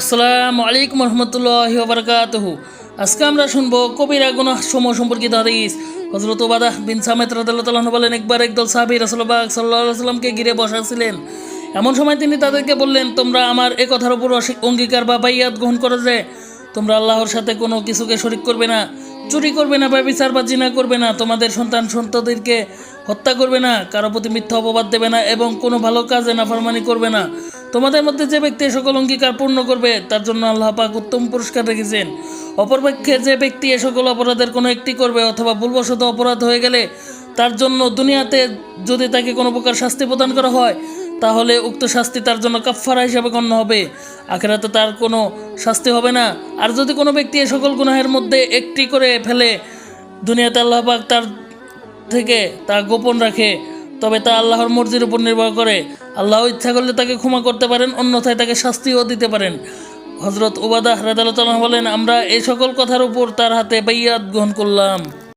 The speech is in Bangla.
আসসালামু আলাইকুম রহমতুল্লাহ বারকাতহু আজকে আমরা শুনব কবিরা গুনাহ সমূহ সম্পর্কিত হাদিস। হজরত ওবাদাহ বিন সামেত রাদিয়াল্লাহু বলেন, একবার একদল সাহাবী সাল্লাল্লাহু আলাইহি সাল্লামকে ঘিরে বসা ছিলেন এমন সময় তিনি তাদেরকে বললেন, তোমরা আমার এ কথার উপর অঙ্গীকার বা বাইয়াত গ্রহণ করো যে, তোমরা আল্লাহর সাথে কোনো কিছুকে শরিক করবে না, চুরি করবে না বা বিচার বা জিনা করবে না, তোমাদের সন্তান সন্ততিরকে হত্যা করবে না, কারও প্রতি মিথ্যা অপবাদ দেবে না এবং কোনো ভালো কাজে নাফরমানি করবে না। তোমাদের মধ্যে যে ব্যক্তি সকল অঙ্গীকার পূর্ণ করবে, তার জন্য আল্লাহ পাক উত্তম পুরস্কার রেখেছেন। অপরপক্ষে যে ব্যক্তি এ সকল অপরাধের কোনো একটি করবে অথবা ভুলবশত অপরাধ হয়ে গেলে, তার জন্য দুনিয়াতে যদি তাকে কোনো প্রকার শাস্তি প্রদান করা হয়, তাহলে উক্ত শাস্তি তার জন্য কাফফারা হিসাবে গণ্য হবে। আখেরাতে তার কোনো শাস্তি হবে না। আর যদি কোনো ব্যক্তি এ সকল গুনাহের মধ্যে একটি করে ফেলে, দুনিয়াতে আল্লাহ পাক তার থেকে তা গোপন রাখে তবে তা আল্লাহর মর্জির উপর নির্ভর করে। আল্লাহ ইচ্ছা করলে তাকে ক্ষমা করতে পারেন, অন্যথায় তাকে শাস্তিও দিতে পারেন। হজরত উবাদাহ রাদালতালা বলেন, আমরা এই সকল কথার উপর তার হাতে বাইয়াত গ্রহণ করলাম।